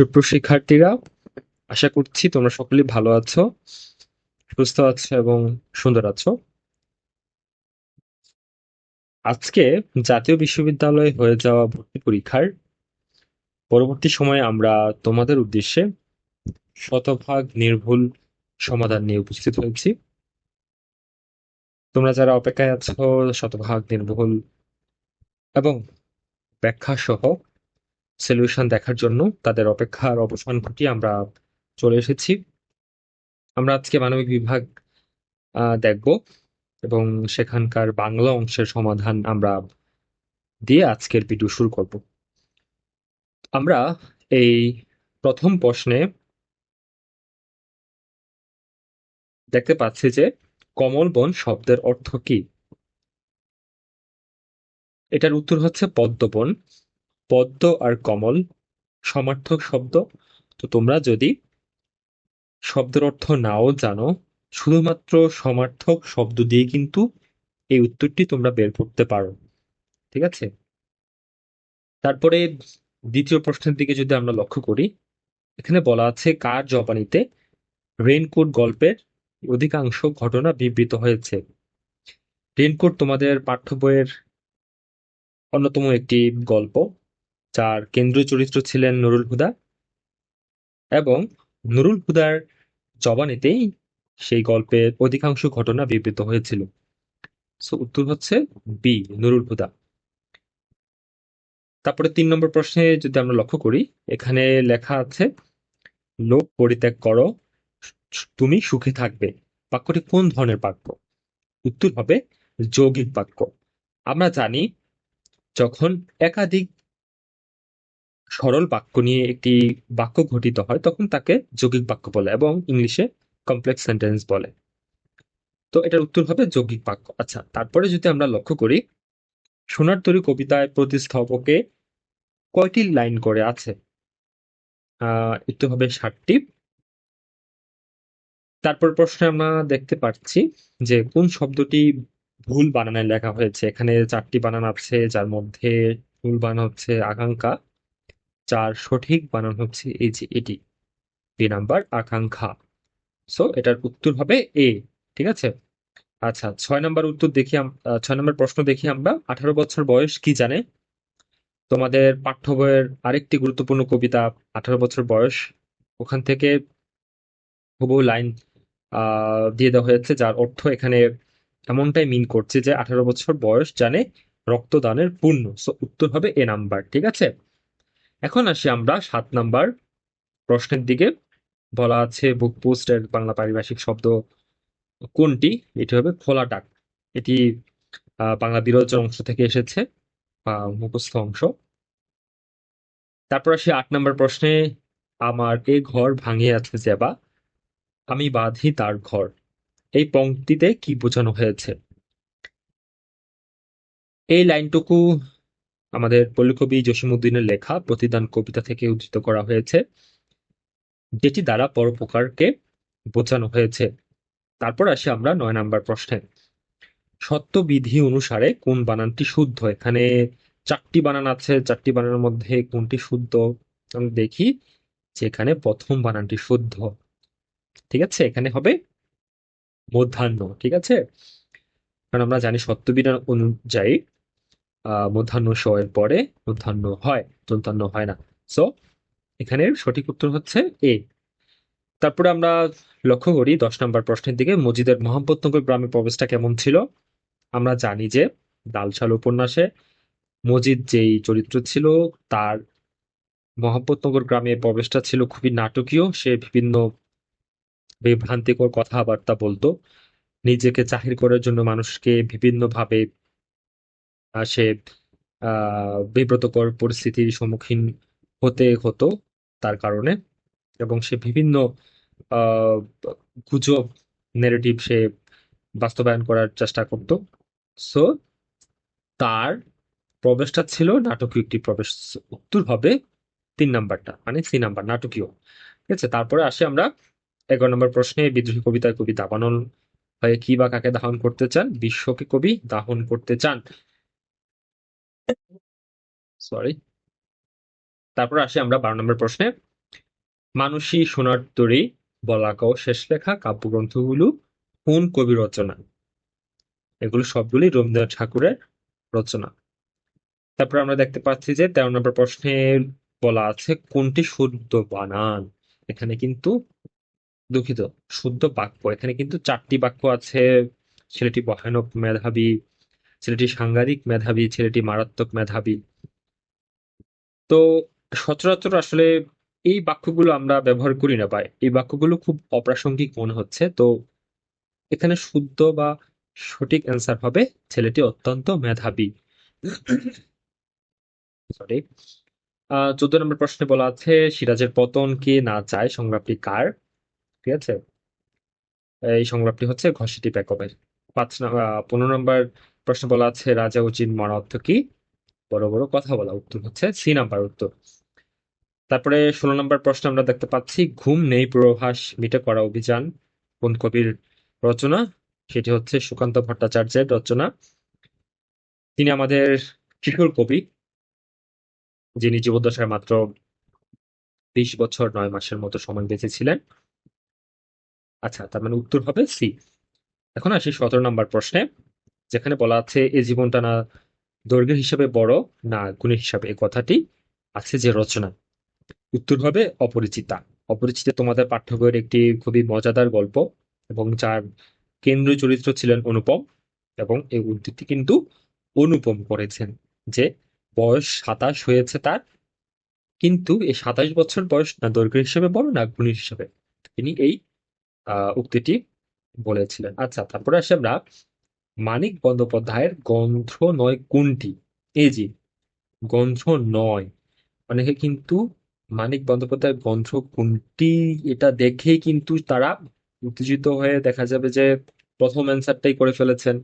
সুপ্রিয় শিক্ষার্থীরা, আশা করছি তোমরা সকলেই ভালো আছো, সুস্থ আছো এবং সুন্দর আছো। আজকে জাতীয় বিশ্ববিদ্যালয়ে হয়ে যাওয়া ভর্তি পরীক্ষার পরবর্তী সময়ে আমরা তোমাদের উদ্দেশ্যে শতভাগ নির্ভুল সমাধান নিয়ে উপস্থিত হয়েছি। তোমরা যারা অপেক্ষায় আছো, শতভাগ নির্ভুল এবং ব্যাখ্যা সহ সলিউশন দেখার জন্য তাদের অপেক্ষার অবসান ঘটিয়ে আমরা চলে এসেছি। আমরা আজকে মানবিক বিভাগ দেখব এবং সেখানকার বাংলা অংশের সমাধান আমরা দিয়ে আজকের ভিডিও শুরু করব। আমরা এই প্রথম প্রশ্নে দেখতে পাচ্ছি যে কমল বন শব্দের অর্থ কি? এটার উত্তর হচ্ছে পদ্মবন। পদ্ম আর কমল সমার্থক শব্দ। তো তোমরা যদি শব্দের অর্থ নাও জানো, শুধুমাত্র সমার্থক শব্দ দিয়ে কিন্তু এই উত্তরটি তোমরা বের করতে পারো। ঠিক আছে? তারপরে দ্বিতীয় প্রশ্নের দিকে যদি আমরা লক্ষ্য করি, এখানে বলা আছে, কার জবানিতে রেইনকোট গল্পের অধিকাংশ ঘটনা বিবৃত হয়েছে? রেইনকোট তোমাদের পাঠ্য বইয়ের অন্যতম একটি গল্প। যার কেন্দ্রীয় চরিত্র ছিলেন নুরুল হুদা এবং নুরুল হুদার জবানিতেই সেই গল্পের অধিকাংশ ঘটনা বিবৃত হয়েছিল। সো উত্তর হচ্ছে বি নুরুল হুদা। তারপরে তিন নম্বর প্রশ্নে যদি আমরা লক্ষ্য করি, এখানে লেখা আছে, লোক পরিত্যাগ করো, তুমি সুখে থাকবে। বাক্যটি কোন ধরনের বাক্য? উত্তর হবে, যৌগিক বাক্য। আমরা জানি, যখন একাধিক সরল বাক্য নিয়ে একটি বাক্য ঘটিত হয়, তখন তাকে যৌগিক বাক্য বলে এবং ইংলিশে কমপ্লেক্স সেন্টেন্স বলে। তো এটার উত্তর হবে যৌগিক বাক্য। আচ্ছা তারপরে যদি আমরা লক্ষ্য করি, সোনার তরী কবিতায় প্রতিস্থাপকে কয়টি লাইন করে আছে? উত্তর হবে ষাটটি। তারপর প্রশ্নে আমরা দেখতে পাচ্ছি যে কোন শব্দটি ভুল বানানে লেখা হয়েছে? এখানে চারটি বানান আছে যার মধ্যে ভুল বানান হচ্ছে আকাঙ্ক্ষা। যার সঠিক বানান হচ্ছে, এই যে এটি। বি নাম্বার আকাঙ্ক্ষা। সো এটার উত্তর হবে এ ঠিক আছে? আচ্ছা ছয় নম্বর উত্তর দেখি ছয় নম্বর প্রশ্ন দেখি আমরা। আঠারো বছর বয়স কি জানে? তোমাদের পাঠ্য বইয়ের আরেকটি গুরুত্বপূর্ণ কবিতা, আঠারো বছর বয়স, ওখান থেকে হুবহু লাইন দিয়ে দেওয়া হয়েছে, যার অর্থ এখানে এমনটাই মিন করছে যে আঠারো বছর বয়স জানে রক্তদানের পূর্ণ। সো উত্তর হবে এ নাম্বার, ঠিক আছে? এখন আসি আমরা সাত নাম্বার প্রশ্নের দিকে। বলা আছে বুক পোস্টের বাংলা পারিভাষিক শব্দ কোনটি? এটি হবে খোলা ডাক। এটি বাংলা বিরোচন অংশ থেকে এসেছে বা মুখস্থ অংশ। তারপর আসি আট নম্বর প্রশ্নে আমার এ ঘর ভাঙিয়ে আছে জেবা, আমি বাঁধি তার ঘর। এই পংক্তিতে কি বোঝানো হয়েছে? এই লাইনটুকু আমাদের পল্লীকবি জসিমউদ্দিনের লেখা প্রতিদান কবিতা থেকে উদ্ধৃত করা হয়েছে, যেটি দ্বারা পরোপকারকে বোঝানো হয়েছে। তারপর আসি আমরা নয় নাম্বার প্রশ্নে। সত্যবিধি অনুসারে কোন বানানটি শুদ্ধ? এখানে চারটি বানান আছে, চারটি বানানের মধ্যে কোনটি শুদ্ধ? আমি দেখি যে এখানে প্রথম বানানটি শুদ্ধ। ঠিক আছে? এখানে হবে মধ্যাহ্ন, ঠিক আছে? কারণ আমরা জানি সত্যবিধান অনুযায়ী মধ্যাহ্ন স এর পরে মধ্যাহ্ন হয় দন্তান্ন হয় না। সো এখানের সঠিক উত্তর হচ্ছে এ তারপরে আমরা লক্ষ্য করি দশ নম্বর প্রশ্নের দিকে মজিদের মোহাম্মদনগর গ্রামে প্রবেশটা কেমন ছিল? আমরা জানি যে দালশাল উপন্যাসে মজিদ যেই চরিত্র ছিল, তার মোহাম্মদনগর গ্রামে প্রবেশটা ছিল খুবই নাটকীয়, সে বিভিন্ন বিভ্রান্তিকর কথাবার্তা বলতো। নিজেকে চাহির করার জন্য মানুষকে বিভিন্নভাবে সে বিব্রতকর পরিস্থিতির সম্মুখীন হতে হতো তার কারণে এবং সে বিভিন্ন গুজব নেগেটিভ সে বাস্তবায়ন করার চেষ্টা করত। সো তার প্রবেশটা ছিল নাটকীয় একটি প্রবেশ। উত্তর হবে তিন নাম্বারটা মানে সি নাম্বার, নাটকীয়। ঠিক আছে? তারপরে আসি আমরা এগারো নম্বর প্রশ্নে, বিদ্রোহী কবিতার কবি দাবানল হয়ে কি বা কাকে দাহন করতে চান? বিশ্বকে কবি দাহন করতে চান? সরি তারপর আসি আমরা বারো নম্বর প্রশ্নে। মানসী সোনার তরী, বলাকাও শেষ লেখা, কাব্যগ্রন্থগুলো কোন কবি রচনা? এগুলো সবগুলি রবীন্দ্রনাথ ঠাকুরের রচনা। তারপর আমরা দেখতে পাচ্ছি যে তেরো নম্বর প্রশ্নে বলা আছে, কোনটি শুদ্ধ বানান? এখানে কিন্তু দুঃখিত, শুদ্ধ বাক্য। এখানে কিন্তু চারটি বাক্য আছে, ছেলেটি ভয়ানক মেধাবী ছেলেটি সাংঘাতিক মেধাবী, ছেলেটি মারাত্মক মেধাবী। তো সচরাচর আসলে এই বাক্যগুলো আমরা ব্যবহার করি না বা এই বাক্যগুলো খুব অপ্রাসঙ্গিক মনে হচ্ছে। তো এখানে শুদ্ধ বা সঠিক অ্যান্সার হবে ছেলেটি অত্যন্ত মেধাবী। সরি চোদ্দ নম্বর প্রশ্নে বলা আছে, সিরাজের পতন কে না চায়, সংলাপটি কার? ঠিক আছে? এই সংলাপটি হচ্ছে ঘষিটি প্যাকবের পাঁচ পনেরো নম্বর প্রশ্ন বলা আছে, রাজা উচিত মরা অর্থ কি? বড় বড় কথা বলা উত্তর হচ্ছে সি নাম্বার উত্তর। তারপরে ষোলো নম্বর প্রশ্ন আমরা দেখতে পাচ্ছি, ঘুম নেই পূর্বাভাস মিটে করা অভিযান। কোন কবির রচনা? সেটি হচ্ছে সুকান্ত ভট্টাচার্যের রচনা। তিনি আমাদের কিশোর কবি, যিনি জীবদ্দশায় মাত্র বিশ বছর নয় মাসের মতো সময় বেঁচে ছিলেন আচ্ছা তার মানে উত্তর হবে সি। এখন আসি সতেরো নম্বর প্রশ্নে। যেখানে বলা আছে এই জীবনটা না দৈর্ঘ্য হিসাবে বড়, না গুণের হিসাবে। এই কথাটি আছে যে রচনা। উত্তর হবে অপরিচিতা। অপরিচিতা তোমাদের পাঠ্য বইয়ের একটি খুবই মজাদার গল্প এবং যার কেন্দ্রীয় চরিত্র ছিলেন অনুপম এবং এই উদ্ধৃতি কিন্তু অনুপম করেছেন যে বয়স সাতাশ হয়েছে তার, কিন্তু এই সাতাশ বছর বয়স না দৈর্ঘ্য হিসেবে বড়, না গুণের হিসেবে। তিনি এই উক্তিটি বলেছিলেন। আচ্ছা তারপরে আসে আমরা মানিক বন্দ্যোপাধ্যায়ের গ্রন্থ নয় কোনটি? এই যে গ্রন্থ নয় অনেকে কিন্তু মানিক বন্দ্যোপাধ্যায়ের গ্রন্থ কোনটি এটা দেখেই কিন্তু তারা উত্তেজিত হয়ে দেখা যাবে যে প্রথম অ্যান্সারটাই করে ফেলেছেন।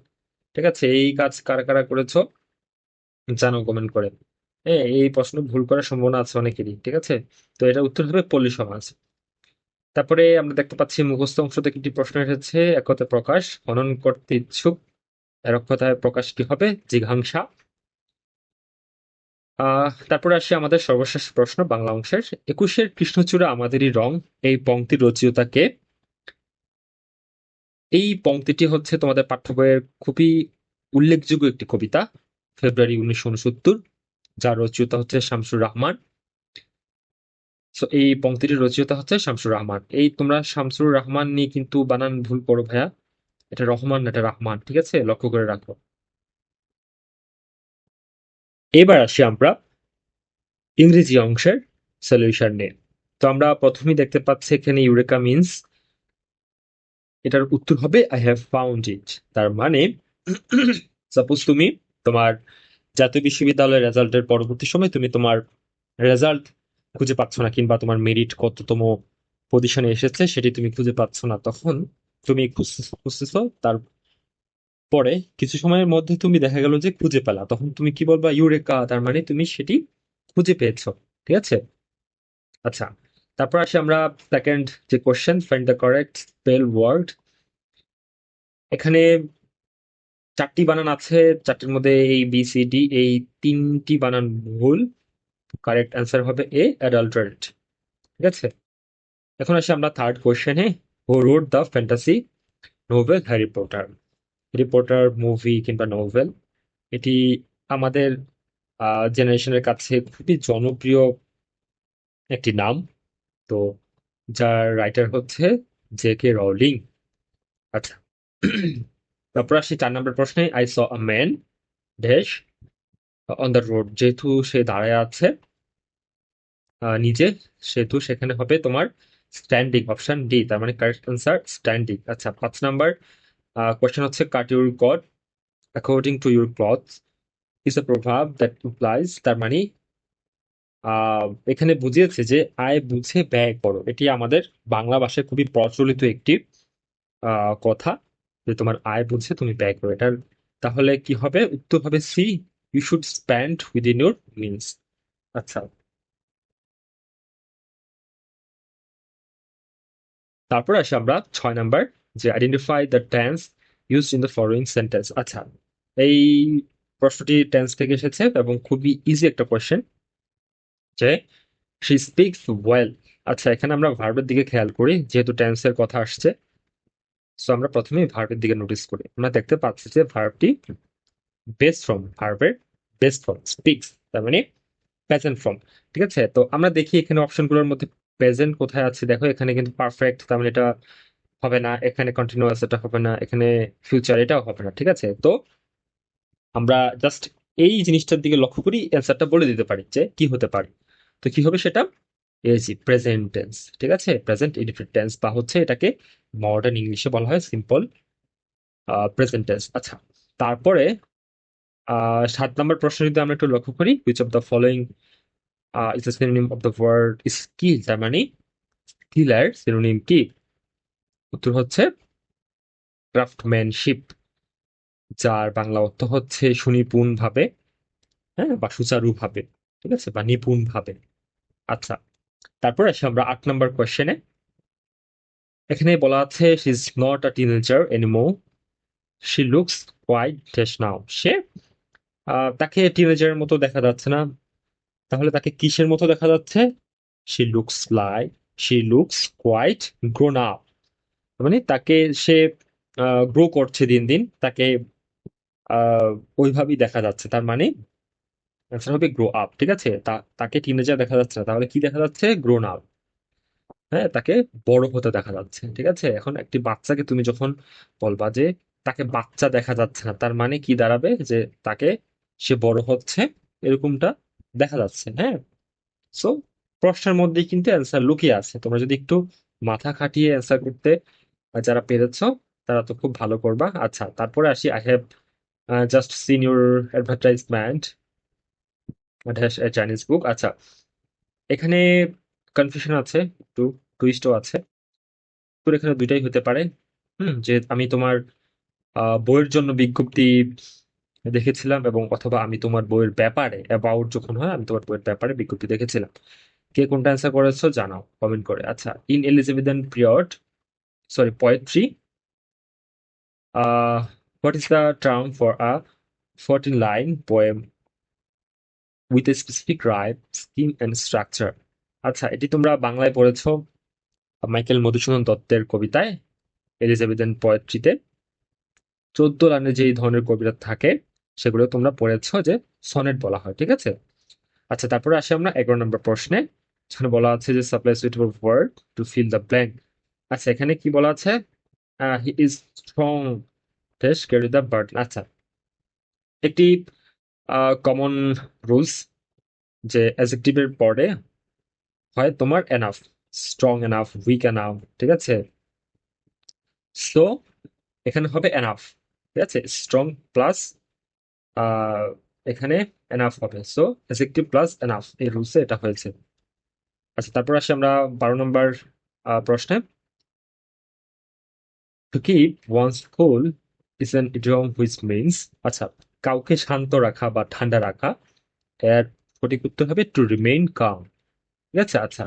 ঠিক আছে, এই কাজ কারা কারা করেছ? জানো কমেন্ট করে। হ্যাঁ এই প্রশ্ন ভুল করার সম্ভাবনা আছে অনেকেরই, ঠিক আছে? তো এটা উত্তর হবে পল্লী সমাজ। তারপরে আমরা দেখতে পাচ্ছি মুখস্থ অংশ থেকে একটি প্রশ্ন এসেছে একতা প্রকাশ হনন করতে ইচ্ছুক একতায় প্রকাশ কি হবে? জিঘাংসা। তারপরে আসি আমাদের সর্বশেষ প্রশ্ন বাংলা অংশের। একুশের কৃষ্ণচূড়া আমাদেরই রং, এই পংক্তির রচয়িতাকে এই পংক্তিটি হচ্ছে তোমাদের পাঠ্য বইয়ের খুবই উল্লেখযোগ্য একটি কবিতা, ফেব্রুয়ারি উনিশশো উনসত্তর, যার রচয়িতা হচ্ছে শামসুর রহমান। এই পংক্তিটির রচয়িতা হচ্ছে শামসুর রহমান। এই তোমরা শামসুর রহমান নিয়ে কিন্তু বানান ভুল করো ভাইয়া। এটা রহমান এটা রহমান, ঠিক আছে? লক্ষ্য করে রাখো। এবার আসি আমরা ইংরেজি অংশের সলিউশন নিয়ে। তো আমরা প্রথমেই দেখতে পাচ্ছি এখানে ইউরেকা মিনস এটার উত্তর হবে আই হ্যাভ ফাউন্ড ইট তার মানে সাপোজ তুমি তোমার জাতীয় বিশ্ববিদ্যালয়ের রেজাল্টের পরবর্তী সময় তুমি তোমার রেজাল্ট খুঁজে পাচ্ছ না, কিংবা তোমার মেরিট কততম পজিশনে এসেছে সেটি তুমি খুঁজে পাচ্ছ না, তখন তুমি খুঁজতেছ তার পরে কিছু সময়ের মধ্যে তুমি দেখা গেল যে খুঁজে পেলা। তখন তুমি কি বলবা, ইউরেকা তার মানে তুমি সেটি খুঁজে পেয়েছ, ঠিক আছে? আচ্ছা তারপর আসি আমরা সেকেন্ড যে question find the correct spell word এখানে চারটি বানান আছে, চারটির মধ্যে এই বি সি ডি এই তিনটি বানান ভুল। কারেক্ট অ্যান্সার হবে এ অ্যাডাল্টারেট ঠিক আছে? এখন আসি আমরা third কোয়েশ্চেনে who wrote the fantasy novel Harry Potter Harry Potter movie কিংবা নোভেল এটি আমাদের জেনারেশনের কাছে খুবই জনপ্রিয় একটি নাম। তো যার রাইটার হচ্ছে জে কে রাউলিং আচ্ছা তারপর আসি চার নম্বর প্রশ্নে। I saw man dash on the road যেহেতু সে দাঁড়ায় আছে নিজে, সেহেতু সেখানে হবে তোমার স্ট্যান্ডিং অপশন ডি তার মানে কারেক্ট অ্যান্সার স্ট্যান্ডিং আচ্ছা পাঁচ নাম্বার কোয়েশ্চেন হচ্ছে cut your coat according to your cloth is a proverb that implies তার মানে এখানে বুঝিয়েছে যে, আয় বুঝে ব্যয় করো। এটি আমাদের বাংলা ভাষায় খুবই প্রচলিত একটি কথা যে তোমার আয় বুঝে তুমি ব্যয় করো। এটার তাহলে কি হবে? উত্তর হবে C you should spend within your means আচ্ছা তারপর আসি আমরা ছয় নাম্বার, যে identify the tense use in the following sentence আচ্ছা এই প্রশ্নটি টেন্স থেকে এসেছে এবং খুবই ইজি একটা কোয়েশ্চেন যে শি স্পিক্স ওয়েল আচ্ছা এখানে আমরা ভার্বের দিকে খেয়াল করি, যেহেতু টেন্সের কথা আসছে সো আমরা প্রথমেই ভার্বের দিকে নোটিস করি। আমরা দেখতে পাচ্ছি যে ভার্বটি বেস্ট ফর্ম ভার্বের বেস্ট ফর্ম স্পিক্স তার মানে প্রেজেন্ট ফর্ম ঠিক আছে? তো আমরা দেখি এখানে অপশনগুলোর মধ্যে প্রেজেন্ট কোথায় আছে? দেখো, এখানে কিন্তু পারফেক্ট, তার মানে এটা হবে না। এখানে কন্টিনিউয়াস এটা হবে না। এখানে ফিউচার এটাও হবে না, ঠিক আছে? তো আমরা জাস্ট এই জিনিসটার দিকে লক্ষ্য করি অ্যান্সারটা বলে দিতে পারি যে কি হতে পারে। তো কি হবে সেটা? এজি প্রেজেন্ট টেন্স ঠিক আছে? প্রেজেন্ট ইনডিফিনিট টেন্স বা হচ্ছে এটাকে মডার্ন ইংলিশে বলা হয় সিম্পল প্রেজেন্ট টেন্স আচ্ছা তারপরে সাত নম্বর প্রশ্ন যদি আমরা একটু লক্ষ্য করি which of the following is the synonym of the word skill তার মানে স্কিলের সিনোনিম কি উত্তর হচ্ছে ক্রাফটম্যানশিপ যার বাংলা অর্থ হচ্ছে সুনিপুণ ভাবে হ্যাঁ বা সুচারু ভাবে ঠিক আছে, বা নিপুণ ভাবে আচ্ছা তারপর আসি আমরা আট নম্বর কোয়েশ্চেনে এখানে বলা আছে she is not a teenager anymore she looks quite dash now সে তাকে টিনেজারের মতো দেখা যাচ্ছে না। তাহলে তাকে কিসের মতো দেখা যাচ্ছে? She looks like she looks quite grown up মানে তাকে সে গ্রো করছে দিন দিন, তাকে ওইভাবেই দেখা যাচ্ছে। তার মানে হবে গ্রো আপ ঠিক আছে? তাকে টিনেজার দেখা যাচ্ছে না, তাহলে কি দেখা যাচ্ছে? গ্রোন আপ হ্যাঁ তাকে বড় হতে দেখা যাচ্ছে, ঠিক আছে? এখন একটি বাচ্চাকে তুমি যখন বলবা যে তাকে বাচ্চা দেখা যাচ্ছে না, তার মানে কি দাঁড়াবে? যে তাকে সে বড় হচ্ছে, এরকমটা দেখা যাচ্ছে হ্যাঁ? সো প্রশ্নের মধ্যেই কিন্তু অ্যান্সার লুকিয়ে আছে। তোমরা যদি একটু মাথা খাটিয়ে অ্যান্সার করতে যারা পেরেছ, তারা তো খুব ভালো করবা। আচ্ছা তারপরে আসি। I have just seen your advertisement Chinese book আচ্ছা এখানে কনফিউশন আছে, একটু টুইস্টও আছে। তোর এখানে দুইটাই হতে পারে। হুম, যে আমি তোমার বইয়ের জন্য বিজ্ঞপ্তি দেখেছিলাম এবং অথবা আমি তোমার বইয়ের ব্যাপারে অ্যাবাউট যখন হয়, আমি তোমার বইয়ের ব্যাপারে বিজ্ঞপ্তি দেখেছিলাম। কে কোনটা অ্যান্সার করেছ জানাও কমেন্ট করে। আচ্ছা in Elizabethan period sorry poetry what is the term for a 14 line poem with a specific rhyme, scheme and structure? আচ্ছা এটি তোমরা বাংলায় পড়েছো মাইকেল মধুসূদন দত্তের কবিতায় এলিজাবেথান পোয়েট্রিতে চোদ্দ লাইনে যে ধরনের কবিতা থাকে সেগুলো তোমরা পড়েছো যে সনেট বলা হয়, ঠিক আছে? আচ্ছা তারপরে আসি আমরা এগারো নম্বর প্রশ্নে। যেখানে বলা আছে যে supply suitable word to fill the blank আচ্ছা এখানে কি বলা আছে? He is strong test carry the burden আচ্ছা একটি কমন রুলস যে অ্যাজেক্টিভের পরে হয় তোমার enough strong enough weak enough ঠিক আছে? সো এখানে হবে এনাফ ঠিক আছে? স্ট্রং প্লাস এখানে এনাফ হবে। সো অ্যাজেক্টিভ প্লাস এনাফ এই রুলসে এটা হয়েছে। আচ্ছা তারপর আসি আমরা বারো নম্বর প্রশ্নে। To keep one's cool is an idiom which means আচ্ছা কাউকে শান্ত রাখা বা ঠান্ডা রাখা, এর সঠিক উত্তর হবে টু রিমেইন কাম ঠিক আছে? আচ্ছা।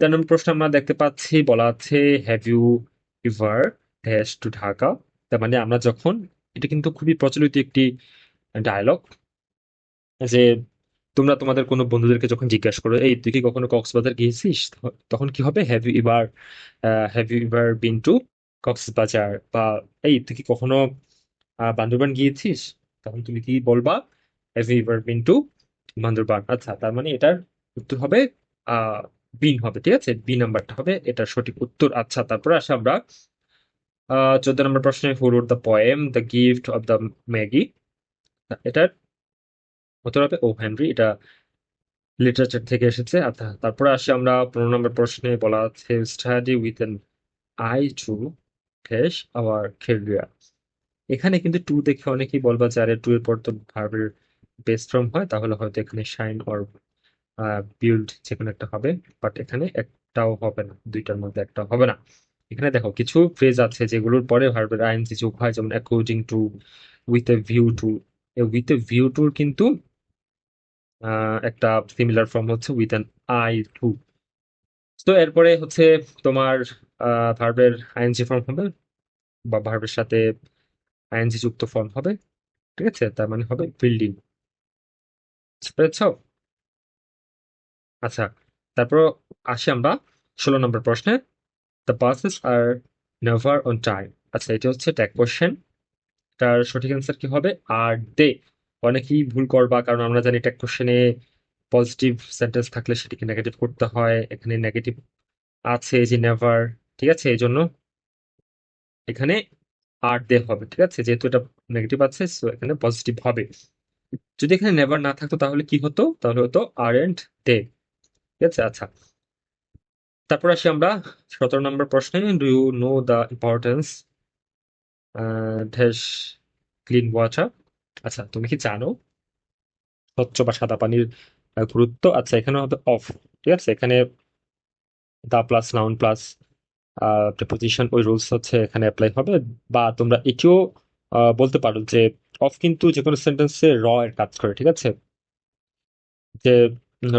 তেরো নম্বর প্রশ্ন আমরা দেখতে পাচ্ছি, বলা আছে have you ever dash to Dhaka তার মানে আমরা যখন এটা কিন্তু খুবই প্রচলিত একটি ডায়লগ যে তোমরা তোমাদের কোনো বন্ধুদেরকে যখন জিজ্ঞাসা করো, এই, তুই কি কখনো কক্সবাজার গিয়েছিস? তখন কি হবে? Have you have you ever been to Cox's Bazar? বা, এই, তুই কি কখনো বান্দরবান গিয়েছিস? তখন তুমি কি বলবা? Have you ever been to Bandarban? আচ্ছা তার মানে এটার উত্তর হবে বিন হবে, ঠিক আছে? বি নাম্বারটা হবে, এটার সঠিক উত্তর। আচ্ছা তারপরে আসে আমরা চোদ্দ নম্বর প্রশ্নে who wrote the poem the gift of the Magi এটার উত্তর হবে ও হেনরি এটা লিটারেচার থেকে এসেছে। আচ্ছা তারপরে আসি আমরা পনেরো নম্বর প্রশ্নে, বলা আছে study with an eye to dash our career এখানে কিন্তু টু দেখে অনেকেই বলবা যে, আরে টু এর পর তো ভার্বের বেস্ট ফর্ম হয়, তাহলে হয়তো এখানে শাইন অর বিল্ড যে কোনো একটা হবে বাট এখানে একটাও হবে না, দুইটার মধ্যে একটাও হবে না। এখানে দেখো, কিছু ফ্রেজ আছে যেগুলোর পরে ভার্বের আইএনজি যোগ হয়, যেমন according to with a view to with a view টুর কিন্তু একটা সিমিলার ফর্ম হচ্ছে উইথ অ্যান আই টু তো এরপরে হচ্ছে তোমার ভার্বের আইএনজি ফর্ম হবে, বা ভার্বের সাথে আইএনজি যুক্ত ফর্ম হবে, ঠিক আছে? তার মানে হবে বিল্ডিং বুঝতে আচ্ছা তারপর আসি আমরা ষোলো নম্বর প্রশ্নে। The buses are never on time আচ্ছা এটা হচ্ছে ট্যাগ কোশ্চেন তার সঠিক অ্যান্সার কি হবে? আর দে অনেকেই ভুল করবা, কারণ আমরা জানি ট্যাগ কোশ্চেনে পজিটিভ সেন্টেন্স থাকলে সেটিকে নেগেটিভ করতে হয়, এখানে নেগেটিভ আছে যে নেভার ঠিক আছে? এই জন্য এখানে আর দে হবে, ঠিক আছে? যেহেতু এটা নেগেটিভ আছে সো এখানে পজিটিভ হবে। যদি এখানে নেভার না থাকতো, তাহলে কি হতো? তাহলে হতো আর এন্ড দে ঠিক আছে? আচ্ছা তারপর আসি আমরা সতেরো নম্বর প্রশ্নে। Do you know the importance dash clean water আচ্ছা তুমি কি জানো? স্বচ্ছ বা সাদা পানির গুরুত্ব? আচ্ছা এখানে হবে অফ ঠিক আছে? এখানে the plus noun plus preposition ওই রুলস হচ্ছে এখানে অ্যাপ্লাই হবে। বা তোমরা এটিও বলতে পারো যে অফ কিন্তু যে কোনো সেন্টেন্সে র এর কাজ করে, ঠিক আছে? যে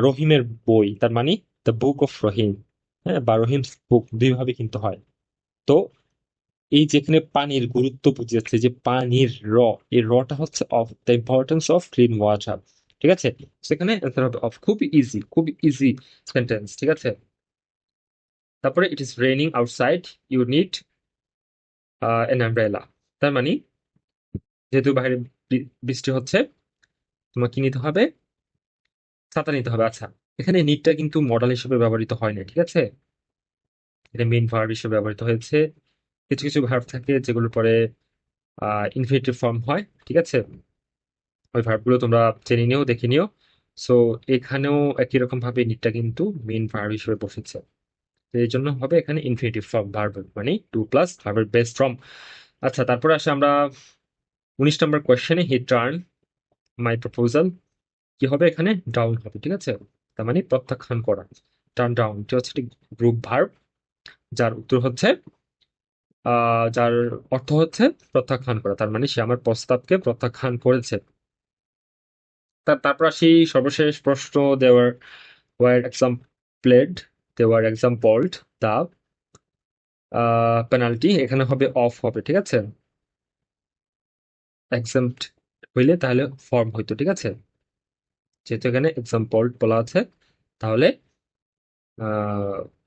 রহিমের বই, তার মানে দ্য বুক অফ রহিম। হ্যাঁ বা রহিম বুক দুইভাবে কিন্তু হয়। তো এই যেখানে পানির গুরুত্ব বুঝিয়েছে যে পানির র, এই রটা হচ্ছে of the importance of clean water ঠিক আছে? সেখানে অ্যান্সার হবে অফ খুব ইজি খুব ইজি সেন্টেন্স ঠিক আছে? তারপরে it is raining outside you need an umbrella তার মানে যেহেতু বাইরে বৃষ্টি হচ্ছে, তোমাকে কি নিতে হবে? ছাতা নিতে হবে আচ্ছা। এখানে নিডটা কিন্তু মডেল হিসেবে ব্যবহৃত হয় না ঠিক আছে? এটা মেইন ভার্ব হিসেবে ব্যবহৃত হয়েছে। কিছু কিছু ভার্ব থাকে যেগুলোর পরে ইনফিনিটিভ ফর্ম হয়, ঠিক আছে? ওই ভার্বগুলো তোমরা জেনে নিও, দেখে নিও। সো এখানেও একই রকম ভাবে নিডটা কিন্তু মেইন ভার্ব হিসেবে বসেছে। এই জন্য হবে এখানে ইনফিনিটিভ ফর্ম ভার্ব মানে টু প্লাস ভার্বের বেস ফর্ম আচ্ছা তারপরে আসে আমরা উনিশ নম্বর কোয়েশ্চেনে হি টার্ন মাই প্রপোজাল কি হবে এখানে? ডাউন হবে, ঠিক আছে? তার মানে প্রত্যাখ্যান করা। টার্ন ডাউন এটা হচ্ছে গ্রুপ ভার্ব যার উত্তর হচ্ছে যার অর্থ হচ্ছে প্রত্যাখ্যান করা। তার মানে সে আমার প্রস্তাবকে প্রত্যাখ্যান করেছে। তার তারপর আসি সর্বশেষ প্রশ্ন দেওয়ার ওয়ার এক্সাম্পলেড দেওয়ার এক্সাম্পলড দা পেনাল্টি এখানে হবে অফ হবে, ঠিক আছে? এক্সাম্পট হইলে তাহলে ফর্ম হইতো, ঠিক আছে? যেহেতু এখানে এক্সাম্পলড বলা আছে, তাহলে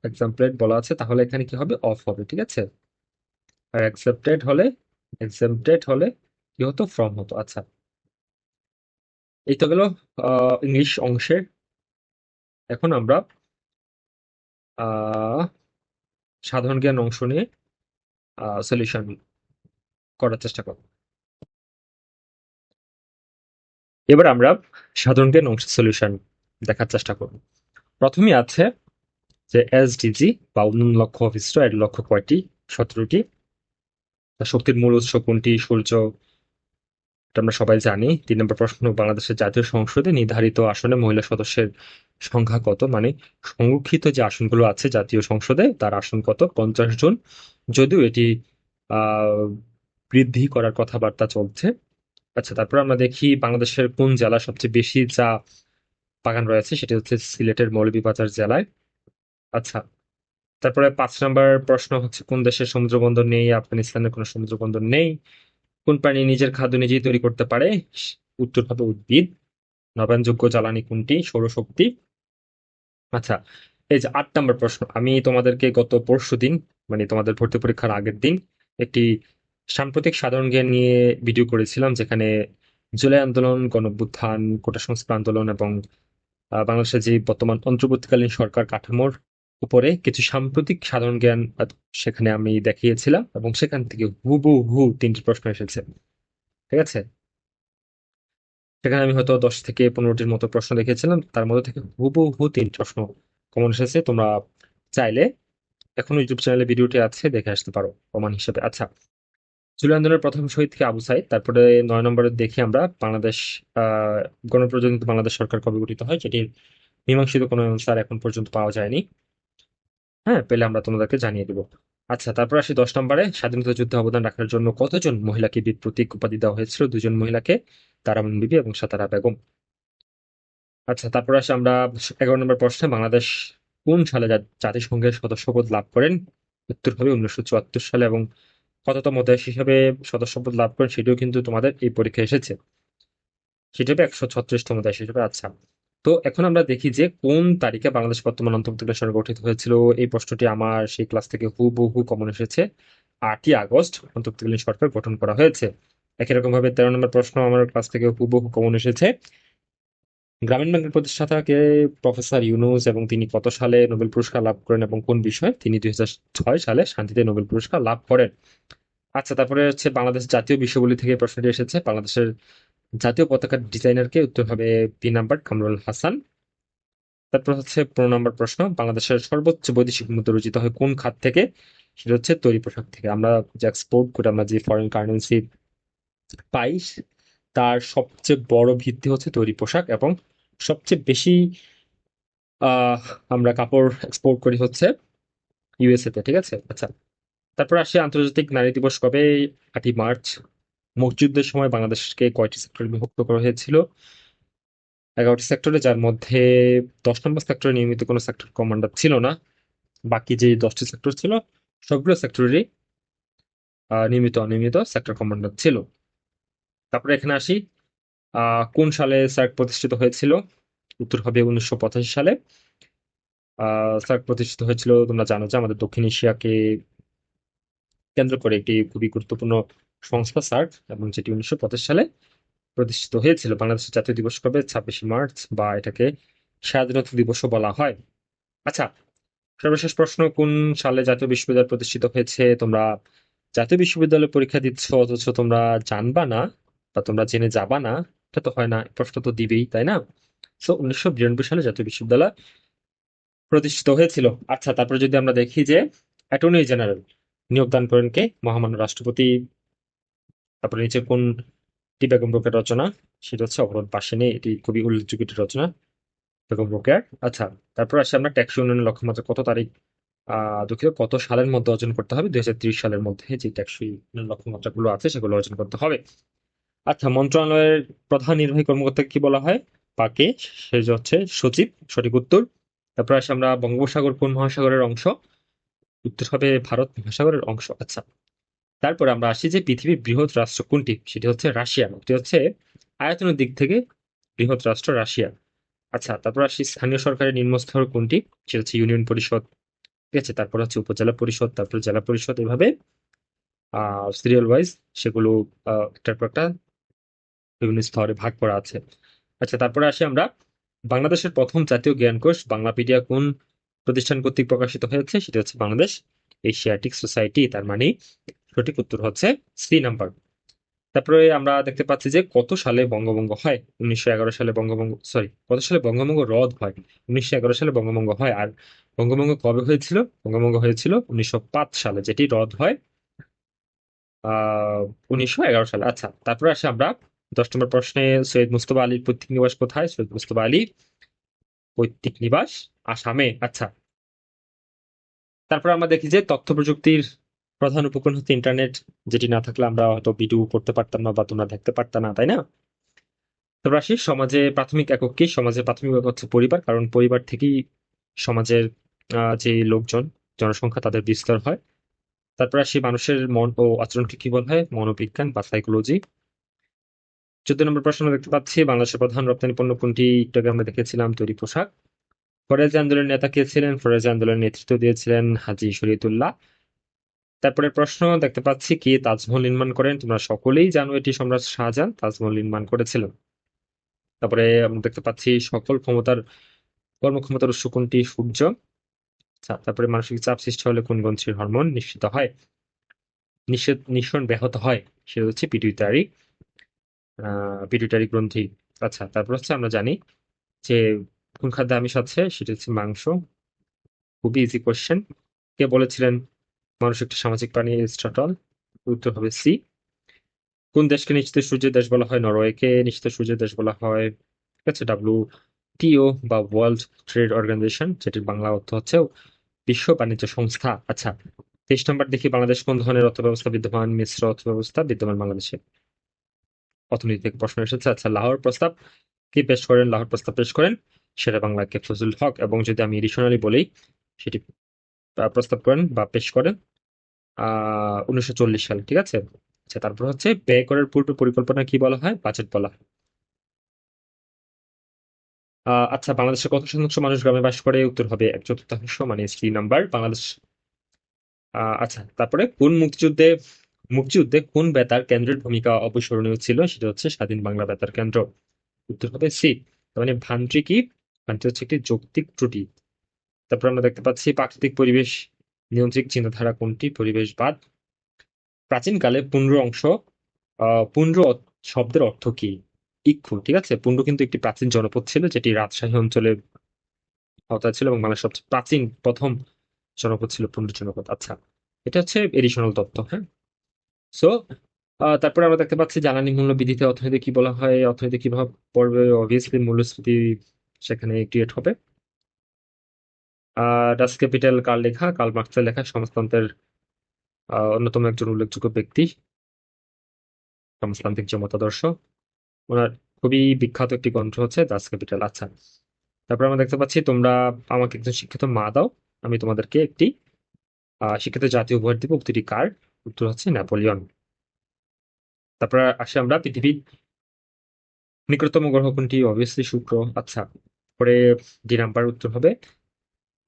এক্সাম্পলেট বলা আছে, তাহলে এখানে কি হবে? অফ হবে, ঠিক আছে? আর অ্যাকসেপ্টেড হলে এক্সাম্পটেড হলে কি হতো? ফ্রম হতো আচ্ছা। এই তো গেল ইংলিশ অংশের এখন আমরা সাধারণ জ্ঞান অংশ নিয়ে সলিউশন করার চেষ্টা করব। এবার আমরা সাধারণ জ্ঞান অংশের সলিউশন দেখার চেষ্টা করব। প্রথমে আছে যে এসডিজি বা উন্নয়ন লক্ষ্য অভিষ্ট এর লক্ষ্য কয়টি? সতেরোটি। শক্তির মূল উৎস কোনটি? সূর্য। আমরা সবাই জানি। তিন নম্বর প্রশ্ন, বাংলাদেশের জাতীয় সংসদে নির্ধারিত আসনে মহিলা সদস্যের সংখ্যা কত? মানে সংরক্ষিত যে আসনগুলো আছে জাতীয় সংসদে, তার আসন কত? পঞ্চাশ জন। যদিও এটি বৃদ্ধি করার কথাবার্তা চলছে আচ্ছা তারপর আমরা দেখি বাংলাদেশের কোন জেলা সবচেয়ে বেশি চা বাগান রয়েছে? সেটি হচ্ছে সিলেটের মৌলভীবাজার জেলায়। আচ্ছা তারপরে পাঁচ নম্বর প্রশ্ন হচ্ছে, কোন দেশের সমুদ্র বন্দর নেই? আফগানিস্তানের কোনো সমুদ্র বন্দর নেই। কোন প্রাণী নিজের খাদ্য নিজেই তৈরি করতে পারে? উত্তর হবে উদ্ভিদ। নবায়নযোগ্য জ্বালানি কোনটি? সৌরশক্তি। আচ্ছা এই যে আট নম্বর প্রশ্ন, আমি তোমাদেরকে গত পরশু দিন মানে তোমাদের ভর্তি পরীক্ষার আগের দিন একটি সাম্প্রতিক সাধারণ জ্ঞান নিয়ে ভিডিও করেছিলাম যেখানে জুলাই আন্দোলন গণঅভ্যুত্থান কোটা সংস্কার আন্দোলন এবং আহ, বাংলাদেশের যে বর্তমান অন্তর্বর্তীকালীন সরকার কাঠামোর উপরে কিছু সাম্প্রতিক সাধারণ জ্ঞান সেখানে আমি দেখিয়েছিলাম এবং সেখান থেকে হুবহু তিনটি প্রশ্ন এসেছে। ঠিক আছে? সেখানে আমি হয়তো দশ থেকে পনেরোটির মতো প্রশ্ন দেখিয়েছিলাম তার মধ্যে থেকে হুবহু তিন প্রশ্ন কমন এসেছে। তোমরা চাইলে এখন ইউটিউব চ্যানেলে ভিডিওটি আছে দেখে আসতে পারো প্রমাণ হিসেবে। আচ্ছা জুলাই প্রথম শহীদ আবু সাইদ। তারপরে নয় নম্বরে দেখি আমরা বাংলাদেশ গণপ্রজাতন্ত্রী বাংলাদেশ সরকার কবে গঠিত হয় যেটির মীমাংসিত কোনো অ্যান্সার এখন পর্যন্ত পাওয়া যায়নি। হ্যাঁ পেলে আমরা তোমাদেরকে জানিয়ে দেবো। আচ্ছা তারপর আসি দশ নম্বরে। স্বাধীনতা যুদ্ধে অবদান রাখার জন্য কতজন মহিলাকে বীর প্রতীক উপাধি দেওয়া হয়েছিল? দুজন মহিলাকে তারামন বিবি এবং সাতারা বেগম। আচ্ছা তারপর আসি আমরা এগারো নম্বর প্রশ্নে। বাংলাদেশ কোন সালে জাতিসংঘের সদস্যপদ লাভ করেন? উত্তর হবে উনিশশো চুয়াত্তর সালে এবং কততম দেশ হিসেবে সদস্যপদ লাভ করেন সেটিও কিন্তু তোমাদের এই পরীক্ষায় এসেছে। সেটা হবে একশো ছত্রিশতম দেশ হিসেবে আচ্ছা। তো এখন আমরা দেখি যে কোন তারিখে বাংলাদেশ বর্তমান অন্তর্বর্তীকালীন সরকার গঠিত হয়েছিল। এই প্রশ্নটি আমার সেই ক্লাস থেকে হুবহু কমন এসেছে। আটই আগস্ট অন্তর্বর্তীকালীন সরকার গঠন করা হয়েছে। একই রকম ভাবে তেরো নম্বর প্রশ্ন আমার ক্লাস থেকে হুবহু কমন এসেছে। গ্রামীণ ব্যাংকের প্রতিষ্ঠাতা কে প্রফেসর ইউনুস এবং তিনি কত সালে নোবেল পুরস্কার লাভ করেন এবং কোন বিষয়ে? তিনি দুই হাজার সালে শান্তিতে নোবেল পুরস্কার লাভ করেন। আচ্ছা তারপরে হচ্ছে বাংলাদেশ জাতীয় বিশ্ববিদ্যালয় থেকে প্রশ্নটি এসেছে। বাংলাদেশের জাতীয় পতাকার ডিজাইনারকে উত্তর হবে তিন নাম্বার কামরুল হাসান। তারপর হচ্ছে পনেরো নম্বর প্রশ্ন, বাংলাদেশের সর্বোচ্চ বৈদেশিক মুদ্রা রচিত হয় কোন খাত থেকে? সেটা হচ্ছে তৈরি পোশাক থেকে। আমরা যে এক্সপোর্ট করে আমরা যে ফরেন কারেন্সি পাই তার সবচেয়ে বড় ভিত্তি হচ্ছে তৈরি পোশাক এবং সবচেয়ে বেশি আমরা কাপড় এক্সপোর্ট করি হচ্ছে ইউএসএ তে, ঠিক আছে? আচ্ছা তারপর আসি আন্তর্জাতিক নারী দিবস কবে? আটই মার্চ। মুক্তিযুদ্ধের সময় বাংলাদেশকে কয়টি সেক্টরে বিভক্ত করা হয়েছিল? এগারোটি সেক্টরে, যার মধ্যে দশ নম্বর সেক্টরে নিয়মিত কোনো সেক্টর কমান্ডার ছিল না। বাকি যে দশটি সেক্টর ছিল, সবগুলো সেক্টরেরই নিয়মিত অনিয়মিত সেক্টর কমান্ডার ছিল। তারপরে এখানে আসি। কোন সালে সার্ক প্রতিষ্ঠিত হয়েছিল? উত্তর হবে উনিশশো পঁচাশি সালে। সার্ক প্রতিষ্ঠিত হয়েছিল, তোমরা জানো যে আমাদের দক্ষিণ এশিয়াকে কেন্দ্র করে একটি খুবই গুরুত্বপূর্ণ সংস্থা সার্ক, এবং যেটি উনিশশো পঁচাশি সালে প্রতিষ্ঠিত হয়েছিল। বাংলাদেশের জাতীয় দিবস কবে? ছাব্বিশে মার্চ, বা এটাকে স্বাধীনতা দিবসও বলা হয়। আচ্ছা সর্বশেষ প্রশ্ন, কোন সালে জাতীয় বিশ্ববিদ্যালয় প্রতিষ্ঠিত হয়েছে? তোমরা জাতীয় বিশ্ববিদ্যালয় পরীক্ষা দিচ্ছ, অথচ তোমরা জানবা না। বা তোমরা জেনে যাবা না, এটা তো হয় না প্রশ্ন তো দিবেই, তাই না? সো উনিশশো বিরানব্বই সালে জাতীয় বিশ্ববিদ্যালয় প্রতিষ্ঠিত হয়েছিল। আচ্ছা তারপরে যদি আমরা দেখি যে অ্যাটর্নি জেনারেল নিয়োগদান করেন কে? মহামান্য রাষ্ট্রপতি, তারপরে নিচে কোন টি বেগম রোকের রচনা? সেটা হচ্ছে অবরোধ পাশে নেই এটি খুবই উল্লেখযোগ্য একটি রচনা, বেগম রোকেয়ার। আচ্ছা তারপর আসে আমরা ট্যাক্স উন্নয়নের লক্ষ্যমাত্রা, কত তারিখ? দুঃখিত, কত সালের মধ্যে অর্জন করতে হবে? দুই হাজার ত্রিশ সালের মধ্যে যে ট্যাক্স লক্ষ্যমাত্রাগুলো আছে, সেগুলো অর্জন করতে হবে। আচ্ছা মন্ত্রণালয়ের প্রধান নির্বাহী কর্মকর্তাকে কি বলা হয়? পাকে সে হচ্ছে সচিব, সঠিক উত্তর। তারপর আসি আমরা বঙ্গোপসাগর, কোন মহাসাগরের অংশ? উত্তর হবে ভারত মহাসাগরের অংশ। আচ্ছা তারপরে আমরা আসি যে পৃথিবীর বৃহৎ রাষ্ট্র কোনটি? সেটি হচ্ছে রাশিয়া। এটি হচ্ছে আয়তনের দিক থেকে বৃহৎ রাষ্ট্র রাশিয়া। আচ্ছা তারপর আসি স্থানীয় সরকারের নিম্নস্তর কোনটি? সেটা হচ্ছে ইউনিয়ন পরিষদ। ঠিক আছে, তারপর হচ্ছে উপজেলা পরিষদ, তারপর জেলা পরিষদ এভাবে। সিরিয়াল ওয়াইজ সেগুলো একটার পর একটা বিভিন্ন স্তরে ভাগ করা আছে। আচ্ছা তারপরে আসি আমরা। বাংলাদেশের প্রথম জাতীয় জ্ঞানকোষ বাংলাপিডিয়া কোন প্রতিষ্ঠান কর্তৃক প্রকাশিত হয়েছে? সেটা হচ্ছে বাংলাদেশ এশিয়াটিক সোসাইটি, তার মানে সঠিক উত্তর হচ্ছে সি নাম্বার। তারপরে আমরা দেখতে পাচ্ছি যে কত সালে বঙ্গভঙ্গ হয়? উনিশশো এগারো সালে বঙ্গভঙ্গ সরি কত সালে বঙ্গভঙ্গ রদ হয়? উনিশশো এগারো সালে বঙ্গভঙ্গ হয়। আর বঙ্গভঙ্গ কবে হয়েছিল? বঙ্গভঙ্গ হয়েছিল উনিশশো পাঁচ সালে, যেটি রদ হয়, আহ, উনিশশো এগারো সালে। আচ্ছা তারপরে আসে আমরা দশ নম্বর প্রশ্নে, সৈয়দ মুস্তফা আলীর পৈতৃক নিবাস কোথায়? সৈয়দ মুস্তফা আলী, পৈতৃক নিবাস আসামে। আচ্ছা। তারপর আমরা দেখি যে তথ্য প্রযুক্তির প্রধান উপকরণ হচ্ছে ইন্টারনেট যেটি না থাকলে আমরা হয়তো ভিডিও করতে পারতাম না বা তোমরা দেখতে পারতাম না, তাই না? তারপর আসি, সমাজে প্রাথমিক একক কি? সমাজে প্রাথমিক একক হচ্ছে পরিবার, কারণ পরিবার থেকেই সমাজের যে লোকজন, জনসংখ্যা, তাদের বিস্তার হয়। তারপর আসি, মানুষের মন ও আচরণকে কি বলা হয়? মনোবিজ্ঞান বা সাইকোলজি চোদ্দ নম্বর প্রশ্ন দেখতে পাচ্ছি, বাংলাদেশের প্রধান রপ্তানি পণ্য কোনটি? একটু আমরা দেখেছিলাম তৈরি পোশাক। ফরাজি আন্দোলনের নেতা কে ছিলেন? ফরাজি আন্দোলনের নেতৃত্ব দিয়েছিলেন হাজি শরীয়তুল্লাহ। তারপরে প্রশ্ন দেখতে পাচ্ছি কে? তাজমহল নির্মাণ করেন, তোমরা সকলেই জানো এটি সম্রাট শাহজাহান, তাজমহল নির্মাণ করেছিলেন তারপরে আমরা দেখতে পাচ্ছি সকল ক্ষমতার কর্মক্ষমতার উৎস কোনটি? সূর্য। আচ্ছা তারপরে মানসিক চাপ সৃষ্টি হলে কোন গ্রন্থির হরমোন নিশ্চিত হয়? নিষেধ নিঃসরণ ব্যাহত হয়, সেটা হচ্ছে পিটুইটারি পিটুইটারি গ্রন্থি। আচ্ছা তারপর হচ্ছে আমরা জানি যে কোন খাদ্যে আমিষ আছে, সেটা হচ্ছে মাংস। খুবই ইজি কোয়েশ্চেন কে বলেছিলেন মানুষ একটি সামাজিক প্রাণী, এরিস্টটল? উত্তর হবে সি। কোন দেশকে নিশ্চিত সূর্যের দেশ বলা হয়? নরওয়েকে নিশ্চিত সূর্যের দেশ বলা হয়। ঠিক আছে, ডাব্লিউ টিও বা ওয়ার্ল্ড ট্রেড অর্গানাইজেশন যেটির বাংলা অর্থ হচ্ছে বিশ্ব বাণিজ্য সংস্থা। আচ্ছা তেইশ নম্বর দেখি বাংলাদেশ কোন ধরনের অর্থ ব্যবস্থা বিদ্যমান? মিশ্র অর্থ ব্যবস্থা বিদ্যমান বাংলাদেশে। অর্থনীতি থেকে প্রশ্ন এসেছে আচ্ছা লাহোর প্রস্তাব, কি পেশ করেন? লাহোর প্রস্তাব পেশ করেন সেটা বাংলাকে ফজলুল হক এবং যদি আমি এডিশনালি বলি, সেটি প্রস্তাব করেন বা পেশ করেন উনিশশো সালে, ঠিক আছে? আচ্ছা তারপর হচ্ছে ব্যয় করার পূর্বে পরিকল্পনা কি বলা হয়? বাজেট বলা আচ্ছা বাংলাদেশের কত শতাংশ মানুষ গ্রামে বাস করে? উত্তর হবে এক চতুর্থাংশ মানে সি নাম্বার বাংলাদেশ আচ্ছা তারপরে কোন মুক্তিযুদ্ধে মুক্তিযুদ্ধে কোন বেতার কেন্দ্রের ভূমিকা অবিস্মরণীয় ছিল? সেটা হচ্ছে স্বাধীন বাংলা বেতার কেন্দ্র। উত্তর হবে সি। মানে ভ্রান্তি কি ভ্রান্তি হচ্ছে একটি যৌক্তিক ত্রুটি। তারপর আমরা দেখতে পাচ্ছি প্রাকৃতিক পরিবেশ নিয়ন্ত্রিত চিন্তাধারা কোনটি? পরিবেশবাদ। প্রাচীনকালে পুণ্ড অংশ পুণ্ড শব্দের অর্থ কি? ইক্ষু, ঠিক আছে? পুণ্ড কিন্তু একটি প্রাচীন জনপদ ছিল, যেটি রাজশাহী অঞ্চলের আওতায় ছিল এবং বাংলার সবচেয়ে প্রাচীন প্রথম জনপদ ছিল পুণ্ড জনপদ। আচ্ছা এটা হচ্ছে এডিশনাল তত্ত্ব হ্যাঁ? সো তারপরে আমরা দেখতে পাচ্ছি জ্বালানি মূল্য বৃদ্ধিতে অর্থনীতি কি বলা হয় অর্থনীতি কীভাবে পড়বে? অবভিয়াসলি মূল্যস্ফীতি সেখানে ক্রিয়েট হবে। ডাস ক্যাপিটাল কার লেখা? কার্ল মার্কসের লেখা, সমাজতন্ত্রের অন্যতম একজন উল্লেখযোগ্য ব্যক্তি। সমাজতান্ত্রিক যে মতাদর্শ ওনার খুবই বিখ্যাত একটি গ্রন্থ হচ্ছে দাস ক্যাপিটাল আচ্ছা তারপর আমরা দেখতে পাচ্ছি তোমরা আমাকে একজন শিক্ষিত মা দাও। আমি তোমাদেরকে একটি শিক্ষিত জাতীয় উপহার দিব। উক্তিটি কার? উত্তর হচ্ছে নেপোলিয়ন তারপর আসি আমরা পৃথিবীর নিকটতম গ্রহ কোনটি? অবভিয়াসলি শুক্র। আচ্ছা পরে ডি নাম্বার উত্তর হবে।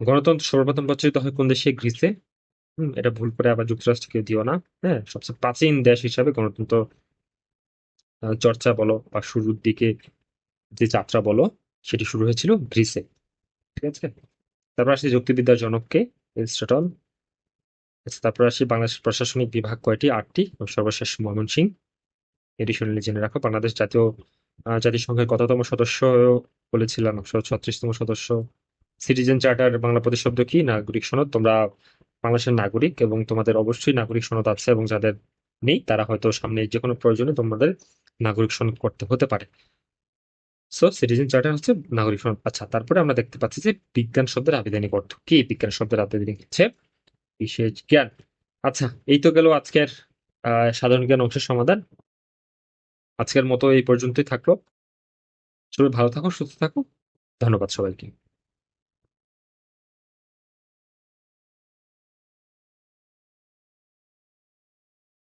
গণতন্ত্র সর্বপ্রথম প্রচলিত হয় কোন দেশে? গ্রিসে। এটা ভুল করে আবার যুক্তরাষ্ট্রকে দিও না। হ্যাঁ সবচেয়ে প্রাচীন দেশ হিসাবে গণতন্ত্র চর্চা বলো বা শুরুর দিকে যে যাত্রা বলো, সেটি শুরু হয়েছিল গ্রিসে। ঠিক আছে? তারপর আসি যুক্তিবিদ্যার জনককে, এরিস্টটল। আচ্ছা তারপর আসি বাংলাদেশ প্রশাসনিক বিভাগ কয়টি? আটটি। এবং সর্বশেষ ময়মনসিংহ এটি শুনলে জেনে রাখো, বাংলাদেশ জাতীয় জাতিসংঘের কততম সদস্য বলেছিলাম, একশো ছত্রিশতম সদস্য। সিটিজেন চার্টার বাংলা প্রতিশব্দ কি? নাগরিক সনদ। তোমরা বাংলাদেশের নাগরিক এবং তোমাদের অবশ্যই নাগরিক সনদ আছে এবং যাদের নেই, তারা হয়তো সামনে যে কোনো প্রয়োজনে তোমাদের নাগরিক সনদ করতে হতে পারে। সো সিটিজেন চার্টার হচ্ছে নাগরিক সনদ। আচ্ছা তারপরে আমরা দেখতে পাচ্ছি যে বিজ্ঞান শব্দের আবেদনিক অর্থ কি বিজ্ঞান শব্দের আবেদনিক হচ্ছে? বিশেষ জ্ঞান। আচ্ছা এই তো গেল আজকের সাধারণ জ্ঞান অংশের সমাধান। আজকের মতো এই পর্যন্তই থাকল। সবাই ভালো থাকো, সুস্থ থাকো। ধন্যবাদ সবাইকে।